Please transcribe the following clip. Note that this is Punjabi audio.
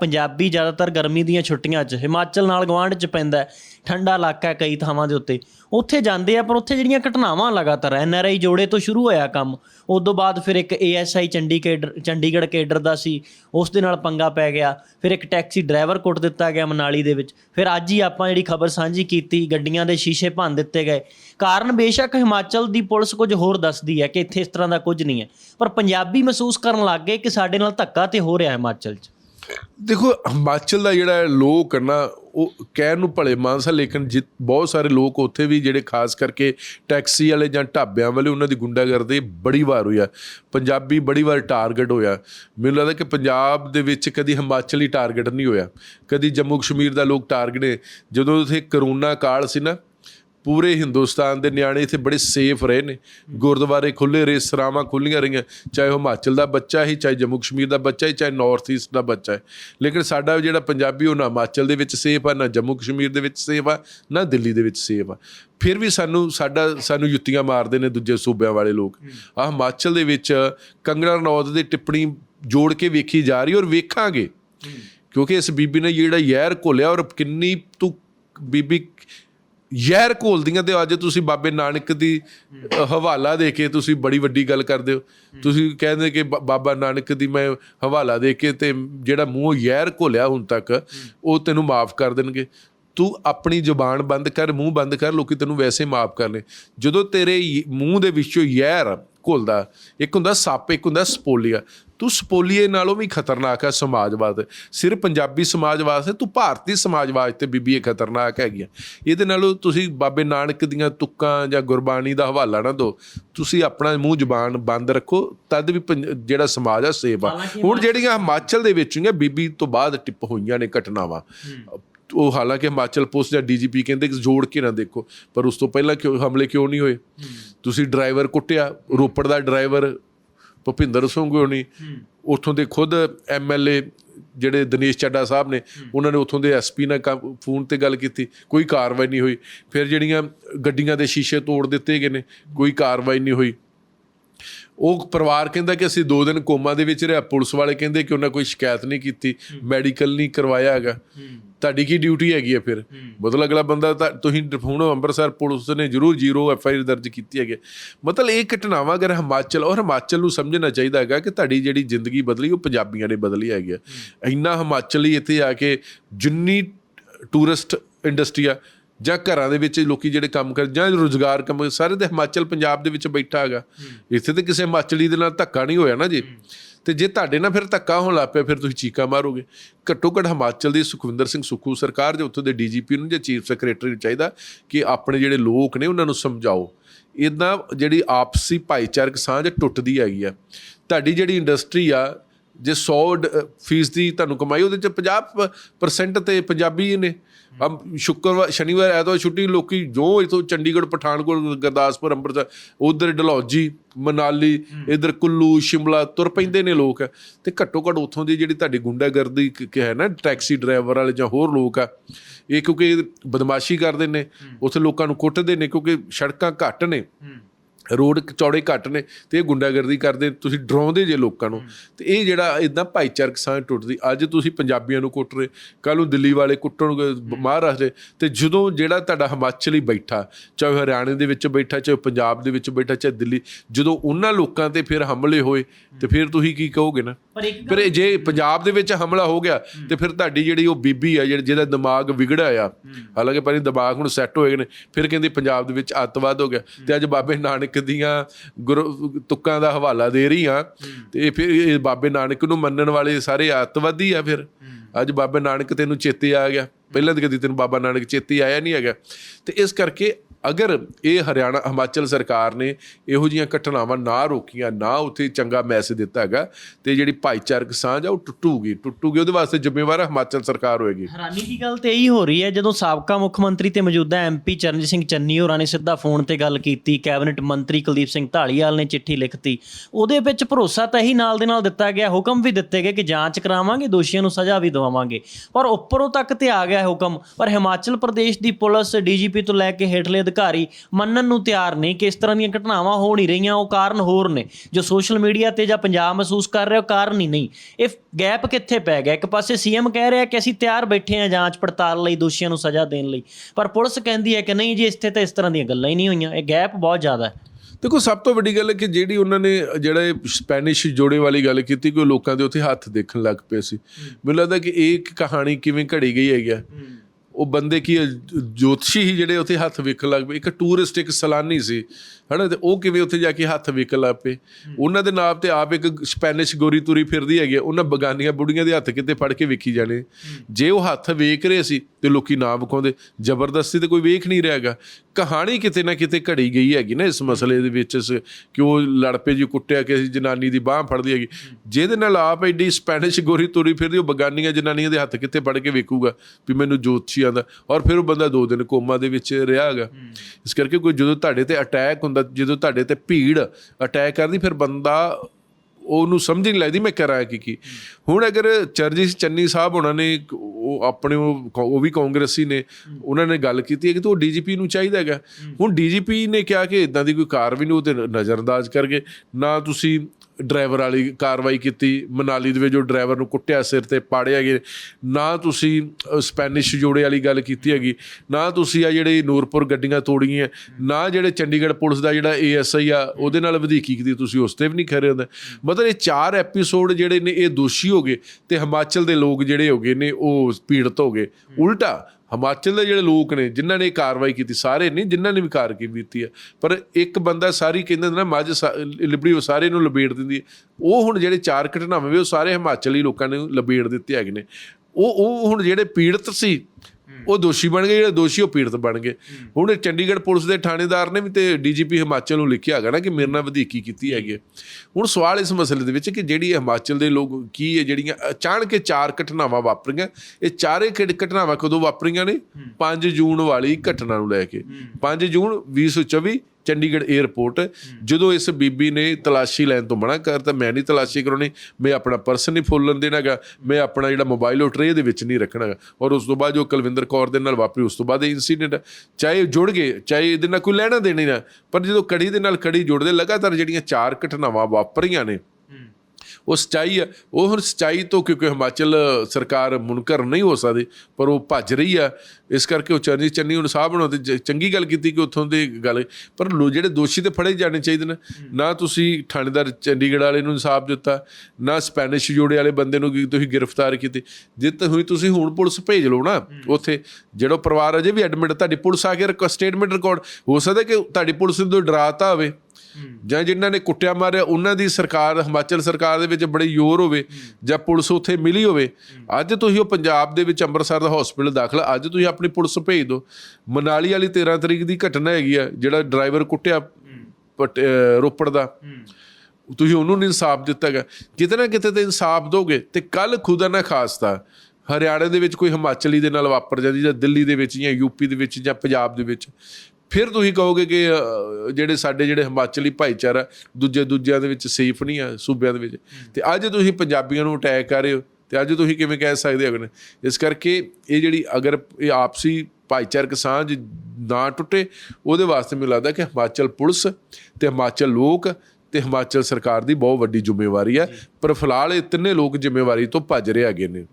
ਪੰਜਾਬੀ ਜ਼ਿਆਦਾਤਰ ਗਰਮੀ ਦੀਆਂ ਛੁੱਟੀਆਂ 'ਚ ਹਿਮਾਚਲ ਨਾਲ ਗਵਾਂਢ 'ਚ ਪੈਂਦਾ ਹੈ, ਠੰਡਾ ਇਲਾਕਾ ਹੈ ਕਈ ਥਾਵਾਂ ਦੇ ਉੱਤੇ। ਉੱਥੇ ਜਾਂਦੇ ਆ, ਪਰ ਉੱਥੇ ਜਿਹੜੀਆਂ ਘਟਨਾਵਾਂ ਲਗਾਤਾਰ ਐਨ ਆਰ ਆਈ ਜੋੜੇ ਤੋਂ ਸ਼ੁਰੂ ਹੋਇਆ ਕੰਮ। ਉਸ ਤੋਂ ਬਾਅਦ ਫਿਰ ਇੱਕ ਏਐਸਆਈ ਚੰਡੀਗੜ੍ਹ ਚੰਡੀਗੜ੍ਹ ਕੇਡਰ ਦਾ ਸੀ, ਉਸ ਦੇ ਨਾਲ ਪੰਗਾ ਪੈ ਗਿਆ। ਫਿਰ ਇੱਕ ਟੈਕਸੀ ਡਰਾਈਵਰ ਕੁੱਟ ਦਿੱਤਾ ਗਿਆ ਮਨਾਲੀ ਦੇ ਵਿੱਚ। ਫਿਰ ਅੱਜ ਹੀ ਆਪਾਂ ਜਿਹੜੀ ਖਬਰ ਸਾਂਝੀ ਕੀਤੀ, ਗੱਡੀਆਂ ਦੇ ਸ਼ੀਸ਼ੇ ਭੰਨ ਦਿੱਤੇ ਗਏ। ਕਾਰਨ ਬੇਸ਼ੱਕ ਹਿਮਾਚਲ ਦੀ ਪੁਲਿਸ ਕੁਝ ਹੋਰ ਦੱਸਦੀ ਹੈ ਕਿ ਇੱਥੇ ਇਸ ਤਰ੍ਹਾਂ ਦਾ ਕੁਝ ਨਹੀਂ ਹੈ। ਪਰ ਪੰਜਾਬੀ ਮਹਿਸੂਸ ਕਰਨ ਲੱਗ ਗਏ ਕਿ ਸਾਡੇ ਨਾਲ ਧੱਕਾ ਤੇ ਹੋ ਰਿਹਾ ਹਿਮਾਚਲ 'ਚ। ਦੇਖੋ, ਹਿਮਾਚਲ ਦਾ ਜਿਹੜਾ ਲੋਕ ਹੈ ਨਾ, ਉਹ ਕਹਿਣ ਨੂੰ ਭਲੇ ਮਾਨਸਾ ਲੇਕਿਨ ਜਿ- ਬਹੁਤ ਸਾਰੇ ਲੋਕ ਉੱਥੇ ਵੀ ਜਿਹੜੇ ਖਾਸ ਕਰਕੇ ਟੈਕਸੀ ਵਾਲੇ ਜਾਂ ਢਾਬਿਆਂ ਵਾਲੇ, ਉਹਨਾਂ ਦੀ ਗੁੰਡਾਗਰਦੀ ਬੜੀ ਵਾਰ ਹੋਈ ਆ। ਪੰਜਾਬੀ ਬੜੀ ਵਾਰ ਟਾਰਗੇਟ ਹੋਇਆ। ਮੈਨੂੰ ਲੱਗਦਾ ਕਿ ਪੰਜਾਬ ਦੇ ਵਿੱਚ ਕਦੀ ਹਿਮਾਚਲੀ ਟਾਰਗੇਟ ਨਹੀਂ ਹੋਇਆ। ਕਦੀ ਜੰਮੂ ਕਸ਼ਮੀਰ ਦਾ ਲੋਕ ਟਾਰਗੇਟ ਹੈ ਜਦੋਂ ਉੱਥੇ ਕਰੋਨਾ ਕਾਲ ਸੀ ਨਾ ਪੂਰੇ ਹਿੰਦੁਸਤਾਨ ਦੇ ਨਿਆਣੇ ਇੱਥੇ ਬੜੇ ਸੇਫ ਰਹੇ ਨੇ। ਗੁਰਦੁਆਰੇ ਖੁੱਲੇ ਰੇਸਰਾਵਾਂ ਖੁੱਲੀਆਂ ਰਹੀਆਂ। ਚਾਹੇ ਉਹ ਹਿਮਾਚਲ ਦਾ ਬੱਚਾ ਹੀ ਚਾਹੇ ਜੰਮੂ ਕਸ਼ਮੀਰ ਦਾ ਬੱਚਾ ਹੀ ਚਾਹੇ ਨਾਰਥ ਈਸਟ ਦਾ ਬੱਚਾ ਹੈ। ਲੇਕਿਨ ਸਾਡਾ ਜਿਹੜਾ ਪੰਜਾਬੀ ਉਹ ਨਾ ਹਿਮਾਚਲ ਦੇ ਵਿੱਚ ਸੇਫ ਆ ਨਾ ਜੰਮੂ ਕਸ਼ਮੀਰ ਦੇ ਵਿੱਚ ਸੇਫ ਆ ਨਾ ਦਿੱਲੀ ਦੇ ਵਿੱਚ ਸੇਫ ਆ। ਫਿਰ ਵੀ ਸਾਨੂੰ ਸਾਡਾ ਸਾਨੂੰ ਜੁੱਤੀਆਂ ਮਾਰਦੇ ਨੇ ਦੂਜੇ ਸੂਬਿਆਂ ਵਾਲੇ ਲੋਕ। ਆ ਹਿਮਾਚਲ ਦੇ ਵਿੱਚ ਕੰਗਣਾ ਰਣੌਤ ਦੀ ਟਿੱਪਣੀ ਜੋੜ ਕੇ ਵੇਖੀ ਜਾ ਰਹੀ ਔਰ ਵੇਖਾਂਗੇ। ਕਿਉਂਕਿ ਇਸ ਬੀਬੀ ਨੇ ਜਿਹੜਾ ਯਹਿਰ ਘੋਲਿਆ ਔਰ ਕਿੰਨੀ ਤੂੰ ਬੀਬੀ ਯਹਿਰ ਘੋਲਦੀਆਂ ਤੇ ਅੱਜ ਤੁਸੀਂ ਬਾਬੇ ਨਾਨਕ ਦੀ ਹਵਾਲਾ ਦੇ ਕੇ ਤੁਸੀਂ ਬੜੀ ਵੱਡੀ ਗੱਲ ਕਰਦੇ ਹੋ। ਤੁਸੀਂ ਕਹਿੰਦੇ ਕਿ ਬਾ- ਬਾਬਾ ਨਾਨਕ ਦੀ ਮੈਂ ਹਵਾਲਾ ਦੇ ਕੇ ਤੇ ਜਿਹੜਾ ਮੂੰਹ ਯਹਿਰ ਘੋਲਿਆ ਹੁਣ ਤੱਕ, ਉਹ ਤੈਨੂੰ ਮਾਫ ਕਰ ਦੇਣਗੇ। ਤੂੰ ਆਪਣੀ ਜ਼ੁਬਾਨ ਬੰਦ ਕਰ, ਮੂੰਹ ਬੰਦ ਕਰ, ਲੋਕੀ ਤੈਨੂੰ ਵੈਸੇ ਮਾਫ ਕਰ ਕਰਨੇ ਜਦੋਂ ਤੇਰੇ ਮੂੰਹ ਦੇ ਵਿੱਚੋਂ ਯਹਿਰ ਘੁਲਦਾ ਇੱਕ ਹੁੰਦਾ ਸੱਪ ਇੱਕ ਹੁੰਦਾ ਸਪੋਲੀਆ। ਤੂੰ ਸਪੋਲੀਏ ਨਾਲੋਂ ਵੀ ਖਤਰਨਾਕ ਹੈ ਸਮਾਜ ਵਾਸਤੇ ਸਿਰਫ ਪੰਜਾਬੀ ਸਮਾਜ ਵਾਸਤੇ ਤੂੰ ਭਾਰਤੀ ਸਮਾਜ ਵਾਸਤੇ ਬੀਬੀ ਇਹ ਖਤਰਨਾਕ ਹੈਗੀ ਆ। ਇਹਦੇ ਨਾਲੋਂ ਤੁਸੀਂ ਬਾਬੇ ਨਾਨਕ ਦੀਆਂ ਤੁਕਾਂ ਜਾਂ ਗੁਰਬਾਣੀ ਦਾ ਹਵਾਲਾ ਨਾ ਦਿਓ। ਤੁਸੀਂ ਆਪਣਾ ਮੂੰਹ ਜ਼ੁਬਾਨ ਬੰਦ ਰੱਖੋ ਤਦ ਵੀ ਜਿਹੜਾ ਸਮਾਜ ਆ ਸੇਫ ਆ। ਹੁਣ ਜਿਹੜੀਆਂ ਹਿਮਾਚਲ ਦੇ ਵਿੱਚ ਹੋਈਆਂ ਬੀਬੀ ਤੋਂ ਬਾਅਦ ਟਿਪ ਹੋਈਆਂ ਨੇ ਘਟਨਾਵਾਂ। ਉਹ ਹਾਲਾਂਕਿ ਹਿਮਾਚਲ ਪੁਲਿਸ ਜਾਂ ਡੀਜੀਪੀ ਕਹਿੰਦੇ ਕਿ ਜੋੜ ਕੇ ਨਾ ਦੇਖੋ, ਪਰ ਉਸ ਤੋਂ ਪਹਿਲਾਂ ਕਿਉਂ ਹਮਲੇ ਕਿਉਂ ਨਹੀਂ ਹੋਏ? ਤੁਸੀਂ ਡਰਾਈਵਰ ਕੁੱਟਿਆ, ਰੋਪੜ ਦਾ ਡਰਾਈਵਰ ਭੁਪਿੰਦਰ ਸਿੰਘ ਹੋਣੀ, ਉੱਥੋਂ ਦੇ ਖੁਦ ਐਮਐਲਏ ਜਿਹੜੇ ਦਿਨੇਸ਼ ਚੱਡਾ ਸਾਹਿਬ ਨੇ, ਉਹਨਾਂ ਨੇ ਉੱਥੋਂ ਦੇ ਐਸਪੀ ਨਾਲ ਕੰਮ- ਫੋਨ ਤੇ ਗੱਲ ਕੀਤੀ, ਕੋਈ ਕਾਰਵਾਈ ਨਹੀਂ ਹੋਈ। ਫਿਰ ਜਿਹੜੀਆਂ ਗੱਡੀਆਂ ਦੇ ਸ਼ੀਸ਼ੇ ਤੋੜ ਦਿੱਤੇ ਗਏ ਨੇ, ਕੋਈ ਕਾਰਵਾਈ ਨਹੀਂ ਹੋਈ। ਉਹ ਪਰਿਵਾਰ ਕਹਿੰਦਾ ਕਿ ਅਸੀਂ 2 ਦਿਨ ਕੋਮਾ ਦੇ ਵਿੱਚ ਰਿਹਾ, ਪੁਲਿਸ ਵਾਲੇ ਕਹਿੰਦੇ ਕਿ ਉਹਨਾਂ ਕੋਈ ਸ਼ਿਕਾਇਤ ਨਹੀਂ ਕੀਤੀ, ਮੈਡੀਕਲ ਨਹੀਂ ਕਰਵਾਇਆ ਹੈਗਾ। ਤੁਹਾਡੀ ਕੀ ਡਿਊਟੀ ਹੈਗੀ ਹੈ ਫਿਰ? ਮਤਲਬ ਅਗਲਾ ਬੰਦਾ ਤਾਂ ਤੁਸੀਂ ਹੁਣ ਅੰਮ੍ਰਿਤਸਰ ਪੁਲਿਸ ਨੇ ਜ਼ਰੂਰ ਜ਼ੀਰੋ ਐਫ ਆਈ ਆਰ ਦਰਜ ਕੀਤੀ ਹੈਗੀ। ਮਤਲਬ ਇਹ ਘਟਨਾਵਾਂ ਅਗਰ ਹਿਮਾਚਲ ਔਰ ਹਿਮਾਚਲ ਨੂੰ ਸਮਝਣਾ ਚਾਹੀਦਾ ਹੈਗਾ ਕਿ ਤੁਹਾਡੀ ਜਿਹੜੀ ਜ਼ਿੰਦਗੀ ਬਦਲੀ ਉਹ ਪੰਜਾਬੀਆਂ ਨੇ ਬਦਲੀ ਹੈਗੀ ਹੈ। ਇੰਨਾ ਹਿਮਾਚਲੀ ਇੱਥੇ ਆ ਕੇ ਜਿੰਨੀ ਟੂਰਿਸਟ ਇੰਡਸਟਰੀ ਆ ਜਾਂ ਘਰਾਂ ਦੇ ਵਿੱਚ ਲੋਕੀ ਜਿਹੜੇ ਕੰਮ ਕਰ ਜਾਂ ਰੋਜ਼ਗਾਰ ਕੰਮ ਸਾਰੇ ਤੇ ਹਿਮਾਚਲ ਪੰਜਾਬ ਦੇ ਵਿੱਚ ਬੈਠਾ ਹੈਗਾ। ਇੱਥੇ ਤੇ ਕਿਸੇ ਹਿਮਾਚਲੀ ਦੇ ਨਾਲ ਧੱਕਾ ਨਹੀਂ ਹੋਇਆ ਨਾ ਜੀ। ਤੇ ਜੇ ਤੁਹਾਡੇ ਨਾਲ ਫਿਰ ਧੱਕਾ ਹੋਣ ਲੱਗ ਪਿਆ, ਫਿਰ ਤੁਸੀਂ ਚੀਕਾ ਮਾਰੋਗੇ। ਘੱਟੋ ਘੱਟ ਹਿਮਾਚਲ ਦੀ ਸੁਖਵਿੰਦਰ ਸਿੰਘ ਸੁੱਖੂ ਸਰਕਾਰ ਜੋ ਉੱਥੋਂ ਦੇ ਡੀਜੀਪੀ ਨੂੰ ਜਾਂ ਚੀਫ ਸੈਕਟਰੀ ਨੂੰ ਚਾਹੀਦਾ ਕਿ ਆਪਣੇ ਜਿਹੜੇ ਲੋਕ ਨੇ ਉਹਨਾਂ ਨੂੰ ਸਮਝਾਓ। ਇਦਾਂ ਜਿਹੜੀ ਆਪਸੀ ਭਾਈਚਾਰਕ ਸਾਂਝ ਟੁੱਟਦੀ ਹੈਗੀ ਆ। ਤੁਹਾਡੀ ਜਿਹੜੀ ਇੰਡਸਟਰੀ ਆ ਜੇ 100 ਡ- ਫੀਸਦੀ ਤੁਹਾਨੂੰ ਕਮਾਈ ਉਹਦੇ ਚ 50% ਤੇ ਪੰਜਾਬੀ ਨੇ। ਅਬ ਸ਼ੁੱਕਰਵਾਰ ਸ਼ਨੀਵਾਰ ਐਤਵਾਰ ਛੁੱਟੀ ਲੋਕੀ ਜੋ ਇਥੋਂ ਚੰਡੀਗੜ੍ਹ ਪਠਾਨਕੋਟ ਗੁਰਦਾਸਪੁਰ ਅੰਮ੍ਰਿਤਸਰ ਉਧਰ ਡਲਹੌਜੀ ਮਨਾਲੀ ਇਧਰ ਕੁੱਲੂ ਸ਼ਿਮਲਾ ਤੁਰ ਪੈਂਦੇ ਨੇ ਲੋਕ। ਤੇ ਘੱਟੋ ਘੱਟ ਉਥੋਂ ਦੀ ਜਿਹੜੀ ਤੁਹਾਡੀ ਗੁੰਡਾਗਰਦੀ ਕ ਹੈ ਨਾ ਟੈਕਸੀ ਡਰਾਈਵਰ ਵਾਲੇ ਜਾਂ ਹੋਰ ਲੋਕ ਆ ਇਹ ਕਿਉਂਕਿ ਬਦਮਾਸ਼ੀ ਕਰਦੇ ਨੇ ਉੱਥੇ ਲੋਕਾਂ ਨੂੰ ਕੁੱਟਦੇ ਨੇ ਕਿਉਂਕਿ ਸੜਕਾਂ ਘੱਟ ਨੇ। ਰੋਡ ਚੌੜੇ ਘੱਟ ਨੇ ਤੇ ਇਹ ਗੁੰਡਾਗਰਦੀ ਕਰਦੇ ਤੁਸੀਂ ਡਰਾਉਂਦੇ ਜੇ ਲੋਕਾਂ ਨੂੰ। ਤੇ ਇਹ ਜਿਹੜਾ ਇਦਾਂ ਭਾਈਚਾਰਕ ਸਾਂਝ ਟੁੱਟਦੀ ਅੱਜ ਤੁਸੀਂ ਪੰਜਾਬੀਆਂ ਨੂੰ ਕੁੱਟ ਰਹੇ ਕੱਲ ਨੂੰ ਦਿੱਲੀ ਵਾਲੇ ਕੁੱਟਣਗੇ ਮਹਾਰਾਸ਼ਟਰ ਤੇ ਜਦੋਂ ਜਿਹੜਾ ਤੁਹਾਡਾ ਹਿਮਾਚਲੀ ਬੈਠਾ ਚਾਹੇ ਹਰਿਆਣੇ ਦੇ ਵਿੱਚ ਬੈਠਾ ਚਾਹੇ ਪੰਜਾਬ ਦੇ ਵਿੱਚ ਬੈਠਾ ਚਾਹੇ ਦਿੱਲੀ ਜਦੋਂ ਉਹਨਾਂ ਲੋਕਾਂ ਤੇ ਫਿਰ ਹਮਲੇ ਹੋਏ ਤੇ ਫਿਰ ਤੁਸੀਂ ਕੀ ਕਹੋਗੇ ਨਾ? ਪਰ ਜੇ ਪੰਜਾਬ ਦੇ ਵਿੱਚ ਹਮਲਾ ਹੋ ਗਿਆ ਤੇ ਫਿਰ ਤੁਹਾਡੀ ਜਿਹੜੀ ਉਹ ਬੀਬੀ ਆ ਜਿਹੜੀ ਜਿਹਦਾ ਦਿਮਾਗ ਵਿਗੜਿਆ ਆ ਹਾਲਾਂਕਿ ਪਰ ਇਹ ਦਿਮਾਗ ਹੁਣ ਸੈੱਟ ਹੋਏ ਨੇ ਫਿਰ ਕਹਿੰਦੇ ਪੰਜਾਬ ਦੇ ਵਿੱਚ ਅੱਤਵਾਦ ਹੋ ਗਿਆ ਤੇ ਅੱਜ ਬਾਬੇ ਨਾਨਕ ਦੀਆਂ ਗੁਰੂ ਤੁੱਕਾਂ ਦਾ ਹਵਾਲਾ ਦੇ ਰਹੀ ਆ ਤੇ ਫਿਰ ਇਹ ਬਾਬੇ ਨਾਨਕ ਨੂੰ ਮੰਨਣ ਵਾਲੇ ਸਾਰੇ ਅੱਤਵਾਦੀ ਆ ਫਿਰ। ਅੱਜ ਬਾਬੇ ਨਾਨਕ ਤੈਨੂੰ ਚੇਤੇ ਆ ਗਿਆ। ਪਹਿਲਾਂ ਤਾਂ ਕਦੀ ਤੈਨੂੰ ਬਾਬਾ ਨਾਨਕ ਚੇਤੇ ਆਇਆ ਨਹੀਂ ਹੈਗਾ। ਤੇ ਇਸ ਕਰਕੇ ਅਗਰ ਇਹ ਹਰਿਆਣਾ, ਹਿਮਾਚਲ ਸਰਕਾਰ ਨੇ ਇਹੋ ਜੀਆਂ ਘਟਨਾਵਾਂ ਨਾ ਰੋਕੀਆਂ, ਨਾ ਉੱਥੇ ਚੰਗਾ ਮੈਸੇਜ ਦਿੱਤਾ ਹੈਗਾ ਤੇ ਜਿਹੜੀ ਭਾਈਚਾਰਕ ਸਾਂਝ ਆ ਉਹ ਟੁੱਟੂਗੀ ਟੁੱਟੂਗੀ, ਉਹਦੇ ਵਾਸਤੇ ਜ਼ਿੰਮੇਵਾਰ ਹਿਮਾਚਲ ਸਰਕਾਰ ਹੋਏਗੀ। ਹੈਰਾਨੀ ਦੀ ਗੱਲ ਤੇ ਇਹੀ ਹੋ ਰਹੀ ਹੈ, ਜਦੋਂ ਸਾਬਕਾ ਮੁੱਖ ਮੰਤਰੀ ਤੇ ਮੌਜੂਦਾ ਐਮਪੀ ਚਰਨਜੀਤ ਸਿੰਘ ਚੰਨੀ ਹੋਰਾਂ ਨੇ ਸਿੱਧਾ ਫੋਨ ਤੇ ਗੱਲ ਕੀਤੀ, ਕੈਬਨਿਟ ਮੰਤਰੀ ਕੁਲਦੀਪ ਸਿੰਘ ਢਾਲੀਵਾਲ ਨੇ ਚਿੱਠੀ ਲਿਖਤੀ, ਉਹਦੇ ਵਿੱਚ ਭਰੋਸਾ ਤਾਂ ਇਹੀ ਨਾਲ ਦੇ ਨਾਲ ਦਿੱਤਾ ਗਿਆ, ਹੁਕਮ ਵੀ ਦਿੱਤੇ ਗਏ ਕਿ ਜਾਂਚ ਕਰਾਵਾਂਗੇ, ਦੋਸ਼ੀਆਂ ਨੂੰ ਸਜ਼ਾ ਵੀ ਦਵਾਵਾਂਗੇ, ਪਰ ਉੱਪਰੋਂ ਤੱਕ ਤੇ ਆ ਗਿਆ ਹੁਕਮ, ਪਰ ਹਿਮਾਚਲ ਪ੍ਰਦੇਸ਼ ਦੀ ਪੁਲਿਸ, ਡੀਜੀਪੀ ਤੋਂ ਲੈ ਕੇ ਹੇਠਲੇ ਅਧਿਕਾਰੀ ਮੰਨਣ ਨੂੰ ਤਿਆਰ ਨਹੀਂ ਕਿ ਇਸ ਤਰ੍ਹਾਂ ਦੀਆਂ ਘਟਨਾਵਾਂ ਹੋ ਨਹੀਂ ਰਹੀਆਂ ਉਹ ਕਾਰਨ ਹੋਰ ਨੇ। ਜੋ ਸੋਸ਼ਲ ਮੀਡੀਆ ਤੇ ਜਾਂ ਪੰਜਾਬ ਮਹਿਸੂਸ ਕਰ ਰਿਹਾ ਉਹ ਕਾਰਨ ਹੀ ਨਹੀਂ। ਇਹ ਗੈਪ ਕਿੱਥੇ ਪੈ ਗਿਆ? ਇੱਕ ਪਾਸੇ ਸੀਐਮ ਕਹਿ ਰਿਹਾ ਕਿ ਅਸੀਂ ਤਿਆਰ ਬੈਠੇ ਹਾਂ ਜਾਂਚ ਪੜਤਾਲ ਲਈ ਦੋਸ਼ੀਆਂ ਨੂੰ ਸਜ਼ਾ ਦੇਣ ਲਈ। ਪਰ ਪੁਲਿਸ ਕਹਿੰਦੀ ਹੈ ਕਿ ਨਹੀਂ ਜੀ ਇੱਥੇ ਤਾਂ ਇਸ ਤਰ੍ਹਾਂ ਦੀਆਂ ਗੱਲਾਂ ਹੀ ਨਹੀਂ ਹੋਈਆਂ। ਇਹ ਗੈਪ ਬਹੁਤ ਜ਼ਿਆਦਾ ਹੈ। ਦੇਖੋ ਸਭ ਤੋਂ ਵੱਡੀ ਗੱਲ ਹੈ ਕਿ ਜਿਹੜੀ ਉਹਨਾਂ ਨੇ ਜਿਹੜਾ ਸਪੈਨਿਸ਼ ਜੋੜੇ ਵਾਲੀ ਗੱਲ ਕੀਤੀ ਕਿ ਉਹ ਲੋਕਾਂ ਦੇ ਉੱਥੇ ਹੱਥ ਦੇਖਣ ਲੱਗ ਪਏ ਸੀ। ਮੈਨੂੰ ਲੱਗਦਾ ਕਿ ਇਹ ਇੱਕ ਕਹਾਣੀ ਕਿਵੇਂ ਘੜੀ ਗਈ ਹੈਗੀ ਆ। ਉਹ ਬੰਦੇ ਕੀ ਜੋਤਸ਼ੀ ਹੀ ਜਿਹੜੇ ਉੱਥੇ ਹੱਥ ਵੇਖਣ ਲੱਗ ਪਏ। ਇੱਕ ਟੂਰਿਸਟ ਇੱਕ ਸਲਾਨੀ ਸੀ ਹਨਾ ਤੇ ਉਹ ਕਿਵੇਂ ਉੱਥੇ ਜਾ ਕੇ ਹੱਥ ਵੇਖਣ ਲੱਗ ਪਏ। ਉਹਨਾਂ ਦੇ ਨਾਮ ਤੇ ਆਪ ਇੱਕ ਸਪੈਨਿਸ਼ ਗੋਰੀ ਤੁਰੀ ਫਿਰਦੀ ਹੈਗੀ ਉਹਨਾਂ ਬਗਾਨੀਆਂ ਬੁੜੀਆਂ ਦੇ ਹੱਥ ਕਿਤੇ ਫੜ ਕੇ ਵੇਖੀ ਜਾਣੇ। ਜੇ ਉਹ ਹੱਥ ਵੇਖ ਰਹੇ ਸੀ ਤੇ ਲੋਕੀ ਨਾ ਵਿਖਾਉਂਦੇ ਜ਼ਬਰਦਸਤੀ ਤੇ ਕੋਈ ਵੇਖ ਨਹੀਂ ਰਿਹਾਗਾ ਕਹਾਣੀ ਕਿਤੇ ਨਾ ਕਿਤੇ ਘੜੀ ਗਈ ਹੈਗੀ ਨਾ ਇਸ ਮਸਲੇ ਦੇ ਵਿੱਚ ਕਿ ਉਹ ਲੜ ਪਏ ਜੀ ਕੁੱਟਿਆ ਕਿਸੇ ਜਨਾਨੀ ਦੀ ਬਾਹ ਫੜਦੀ ਹੈਗੀ। ਜਿਹਦੇ ਨਾਲ ਆਪ ਐਡੀ ਸਪੈਨਿਸ਼ ਗੋਰੀ ਤੁਰੀ ਫਿਰਦੀ ਉਹ ਬਗਾਨੀਆਂ ਜਨਾਨੀਆਂ ਦੇ ਹੱਥ ਕਿੱਥੇ ਫੜ ਕੇ ਵੇਖੂਗਾ ਵੀ ਮੈਨੂੰ ਜੋਤਸ਼ੀ ਆਂਦਾ ਔਰ ਫਿਰ ਉਹ ਬੰਦਾ ਦੋ ਦਿਨ ਕੋਮਾ ਦੇ ਵਿੱਚ ਰਿਹਾ ਹੈਗਾ। ਇਸ ਕਰਕੇ ਕੋਈ ਜਦੋਂ ਤੁਹਾਡੇ ਤੇ ਅਟੈਕ ਹੁੰਦਾ ਜਦੋਂ ਤੁਹਾਡੇ ਤੇ ਭੀੜ ਅਟੈਕ ਕਰਦੀ ਫਿਰ ਬੰਦਾ ਉਹਨੂੰ ਸਮਝ ਨਹੀਂ ਲੱਗਦੀ ਮੈਂ ਕਰਾਂ ਕੀ ਕੀ। ਹੁਣ ਅਗਰ ਚਰਜੀਤ ਚੰਨੀ ਸਾਹਿਬ ਉਹਨਾਂ ਨੇ ਉਹ ਆਪਣੇ ਉਹ ਉਹ ਵੀ ਕਾਂਗਰਸੀ ਨੇ ਉਹਨਾਂ ਨੇ ਗੱਲ ਕੀਤੀ ਹੈ ਕਿ ਤੂੰ ਡੀਜੀਪੀ ਨੂੰ ਚਾਹੀਦਾ ਹੈਗਾ। ਹੁਣ ਡੀਜੀਪੀ ਨੇ ਕਿਹਾ ਕਿ ਇਦਾਂ ਦੀ ਕੋਈ ਕਾਰਵਾਈ ਨਹੀਂ ਉਹਤੇ ਨਜ਼ਰਅੰਦਾਜ਼ ਕਰਕੇ ਨਾ ਤੁਸੀਂ ਡਰਾਈਵਰ ਵਾਲੀ ਕਾਰਵਾਈ ਕੀਤੀ ਮਨਾਲੀ ਦੇ ਵਿੱਚ ਜੋ ਡਰਾਈਵਰ ਨੂੰ ਕੁੱਟਿਆ ਸਿਰ ਤੇ ਪਾੜਿਆ ਗਿਆ ਨਾ ਤੁਸੀਂ ਸਪੈਨਿਸ਼ ਜੋੜੇ ਵਾਲੀ ਗੱਲ ਕੀਤੀ ਹੈਗੀ ਨਾ ਤੁਸੀਂ ਆ ਜਿਹੜੇ ਨੂਰਪੁਰ ਗੱਡੀਆਂ ਤੋੜੀਆਂ ਨਾ ਜਿਹੜੇ ਚੰਡੀਗੜ੍ਹ ਪੁਲਿਸ ਦਾ ਜਿਹੜਾ ਏਐਸਆਈ ਆ ਉਹਦੇ ਨਾਲ ਵਧੀਕੀ ਕੀਤੀ ਤੁਸੀਂ ਉਸ ਤੇ ਵੀ ਨਹੀਂ ਖਰੇ ਹੁੰਦੇ। ਮਤਲਬ ਇਹ ਚਾਰ ਐਪੀਸੋਡ ਜਿਹੜੇ ਨੇ ਇਹ ਦੋਸ਼ੀ ਹੋ ਗਏ ਤੇ ਹਿਮਾਚਲ ਦੇ ਲੋਕ ਜਿਹੜੇ ਹੋ ਗਏ ਨੇ ਉਹ ਪੀੜਤ ਹੋ ਗਏ। ਉਲਟਾ ਹਿਮਾਚਲ ਦੇ ਜਿਹੜੇ ਲੋਕ ਨੇ, ਜਿਨ੍ਹਾਂ ਨੇ ਕਾਰਵਾਈ ਕੀਤੀ, ਸਾਰੇ ਨਹੀਂ, ਜਿਨ੍ਹਾਂ ਨੇ ਵੀ ਕਾਰਵਾਈ ਕੀਤੀ ਹੈ, ਪਰ ਇੱਕ ਬੰਦਾ ਸਾਰੀ ਕਹਿੰਦੇ ਨੇ ਨਾ, ਮੱਝ ਸਾ- ਲਿਬੜੀ ਉਹ ਸਾਰੇ ਨੂੰ ਲਬੇੜ ਦਿੰਦੀ ਹੈ। ਉਹ ਹੁਣ ਜਿਹੜੇ ਚਾਰ ਘਟਨਾਵਾਂ ਵੀ, ਉਹ ਸਾਰੇ ਹਿਮਾਚਲੀ ਲੋਕਾਂ ਨੇ ਲਬੇੜ ਦਿੱਤੇ ਹੈਗੇ ਨੇ। ਉਹ ਉਹ ਹੁਣ ਜਿਹੜੇ ਪੀੜਤ ਸੀ ਉਹ ਦੋਸ਼ੀ ਬਣ ਗਏ ਜਿਹੜੇ ਦੋਸ਼ੀ ਉਹ ਪੀੜਤ ਬਣ ਗਏ। ਹੁਣ ਚੰਡੀਗੜ੍ਹ ਪੁਲਿਸ ਦੇ ਥਾਣੇਦਾਰ ਨੇ ਵੀ ਤੇ ਡੀਜੀਪੀ ਹਿਮਾਚਲ ਨੂੰ ਲਿਖਿਆ ਹੈਗਾ ਨਾ ਕਿ ਮੇਰੇ ਨਾਲ ਵਧੀਕੀ ਕੀਤੀ ਹੈਗੀ। ਹੁਣ ਸਵਾਲ ਇਸ ਮਸਲੇ ਦੇ ਵਿੱਚ ਕਿ ਜਿਹੜੀ ਹਿਮਾਚਲ ਦੇ ਲੋਕ ਕੀ ਹੈ ਜਿਹੜੀਆਂ ਅਚਾਨਕ ਚਾਰ ਘਟਨਾਵਾਂ ਵਾਪਰੀਆਂ ਇਹ ਚਾਰੇ ਘਟ- ਘਟਨਾਵਾਂ ਕਦੋਂ ਵਾਪਰੀਆਂ ਨੇ? 5 ਜੂਨ ਵਾਲੀ ਘਟਨਾ ਨੂੰ ਲੈ ਕੇ। 5 ਜੂਨ 2024 ਚੰਡੀਗੜ੍ਹ 에ਅਰਪੋਰਟ ਜਦੋਂ ਇਸ ਬੀਬੀ ਨੇ ਤਲਾਸ਼ੀ ਲੈਣ ਤੋਂ ਮਨਾ ਕਰਤਾ ਮੈਂ ਨਹੀਂ ਤਲਾਸ਼ੀ ਕਰਾਉਣੀ ਮੈਂ ਆਪਣਾ ਪਰਸ ਨਹੀਂ ਫੋਲਣ ਦੇਣਾਗਾ ਮੈਂ ਆਪਣਾ ਜਿਹੜਾ ਮੋਬਾਈਲ ਉਹ ਟਰੇ ਦੇ ਵਿੱਚ ਨਹੀਂ ਰੱਖਣਾਗਾ। ਔਰ ਉਸ ਤੋਂ ਬਾਅਦ ਜੋ ਕੁਲਵਿੰਦਰ ਕੌਰ ਦੇ ਨਾਲ ਵਾਪਰੀ ਉਸ ਤੋਂ ਬਾਅਦ ਇਹ ਇਨਸੀਡੈਂਟ ਚਾਹੇ ਜੁੜ ਗਏ ਚਾਹੇ ਇਹਦੇ ਨਾਲ ਕੋਈ ਲੈਣਾ ਦੇਣੀ ਨਾ ਪਰ ਜਦੋਂ ਕੜੀ ਦੇ ਨਾਲ ਕੜੀ ਜੁੜਦੇ ਲਗਾਤਾਰ ਜਿਹੜੀਆਂ ਚਾਰ ਘਟਨਾਵਾਂ ਵਾਪਰੀਆਂ ਨੇ ਉਹ ਸਚਾਈ ਆ। ਉਹ ਹੁਣ ਸਚਾਈ ਤੋਂ ਕਿਉਂਕਿ ਹਿਮਾਚਲ ਸਰਕਾਰ ਮੁਨਕਰ ਨਹੀਂ ਹੋ ਸਕਦੀ ਪਰ ਉਹ ਭੱਜ ਰਹੀ ਆ। ਇਸ ਕਰਕੇ ਉਹ ਚੰਨੀ ਹੁਣ ਸਾਹਿਬ ਬਣਾਉ ਤੇ ਜ- ਚੰਗੀ ਗੱਲ ਕੀਤੀ ਕਿ ਉੱਥੋਂ ਦੀ ਗੱਲ ਪਰ ਲੋ ਜਿਹੜੇ ਦੋਸ਼ੀ ਤੇ ਫੜੇ ਜਾਣੇ ਚਾਹੀਦੇ ਨੇ ਨਾ ਤੁਸੀਂ ਥਾਣੇਦਾਰ ਚੰਡੀਗੜ੍ਹ ਵਾਲੇ ਨੂੰ ਇਨਸਾਫ ਦਿੱਤਾ ਨਾ ਸਪੈਨਿਸ਼ ਜੋੜੇ ਵਾਲੇ ਬੰਦੇ ਨੂੰ ਤੁਸੀਂ ਗ੍ਰਿਫਤਾਰ ਕੀਤੀ। ਜਿੱਤ ਹੋਈ ਤੁਸੀਂ ਹੁਣ ਪੁਲਿਸ ਭੇਜ ਲਓ ਨਾ ਉੱਥੇ। ਜਿਹੜਾ ਪਰਿਵਾਰ ਅਜੇ ਵੀ ਐਡਮਿਟ ਤੁਹਾਡੀ ਪੁਲਿਸ ਆ ਕੇ ਸਟੇਟਮੈਂਟ ਰਿਕਾਰਡ ਹੋ ਸਕਦਾ ਕਿ ਤੁਹਾਡੀ ਪੁਲਿਸ ਨੂੰ ਡਰਾਤਾ ਹੋਵੇ। ਜਾਂ ਜਿਨ੍ਹਾਂ ਨੇ ਕੁੱਟਿਆ ਮਾਰਿਆ ਉਹਨਾਂ ਦੀ ਸਰਕਾਰ ਹਿਮਾਚਲ ਸਰਕਾਰ ਦੇ ਵਿੱਚ ਬੜੀ ਜ਼ੋਰ ਹੋਵੇ ਜਾਂ ਪੁਲਿਸ ਉੱਥੇ ਮਿਲੀ ਹੋਵੇ ਅੱਜ ਤੁਸੀਂ ਉਹ ਪੰਜਾਬ ਦੇ ਵਿੱਚ ਅੰਮ੍ਰਿਤਸਰ ਦਾ ਹਸਪੀਟਲ ਦਾਖਲ ਅੱਜ ਤੁਸੀਂ ਆਪਣੀ ਪੁਲਿਸ ਭੇਜ ਦਿਓ। ਮਨਾਲੀ ਵਾਲੀ 13 ਤਰੀਕ ਦੀ ਘਟਨਾ ਹੈਗੀ ਆ ਜਿਹੜਾ ਡਰਾਈਵਰ ਕੁੱਟਿਆ ਰੋਪੜ ਦਾ। ਤੁਸੀਂ ਉਹਨੂੰ ਨਹੀਂ ਇਨਸਾਫ ਦਿੱਤਾ ਗਿਆ ਕਿਤੇ ਨਾ ਕਿਤੇ ਤੇ ਇਨਸਾਫ ਦੋਗੇ ਤੇ ਕੱਲ ਖੁਦਾ ਨਾ ਖਾਸਤਾ ਹਰਿਆਣਾ ਦੇ ਵਿੱਚ ਕੋਈ ਹਿਮਾਚਲੀ ਦੇ ਨਾਲ ਵਾਪਰ ਜਾਂਦੀ ਜਾਂ ਦਿੱਲੀ ਦੇ ਵਿੱਚ ਜਾਂ ਯੂਪੀ ਦੇ ਵਿੱਚ ਜਾਂ ਪੰਜਾਬ ਦੇ ਵਿੱਚ। ਫਿਰ ਤੁਸੀਂ ਕਹੋਗੇ ਕਿ ਜਿਹੜੇ ਸਾਡੇ ਜਿਹੜੇ ਹਿਮਾਚਲੀ ਭਾਈਚਾਰਾ, ਦੂਜੇ ਦੂਜਿਆਂ ਦੇ ਵਿੱਚ ਸੇਫ ਨਹੀਂ ਆ, ਸੂਬਿਆਂ ਦੇ ਵਿੱਚ। ਤੇ ਅੱਜ ਤੁਸੀਂ ਪੰਜਾਬੀਆਂ ਨੂੰ ਅਟੈਕ ਕਰ ਰਹੇ ਹੋ, ਤੇ ਅੱਜ ਤੁਸੀਂ ਕਿਵੇਂ ਕਹਿ ਸਕਦੇ ਹੋ ਇਸ ਕਰਕੇ ਇਹ ਜਿਹੜੀ ਅਗਰ ਇਹ ਆਪਸੀ ਭਾਈਚਾਰਕ ਸਾਂਝ ਨਾ ਟੁੱਟੇ, ਉਹਦੇ ਵਾਸਤੇ ਮੈਨੂੰ ਲੱਗਦਾ ਕਿ ਹਿਮਾਚਲ ਪੁਲਿਸ ਤੇ ਹਿਮਾਚਲ ਲੋਕ ਤੇ ਹਿਮਾਚਲ ਸਰਕਾਰ ਦੀ ਬਹੁਤ ਵੱਡੀ ਜ਼ਿੰਮੇਵਾਰੀ ਹੈ ਪਰ ਫਿਲਹਾਲ ਇਹ ਤਿੰਨੇ ਲੋਕ ਜ਼ਿੰਮੇਵਾਰੀ ਤੋਂ ਭੱਜ ਰਹੇ ਹੈਗੇ ਨੇ।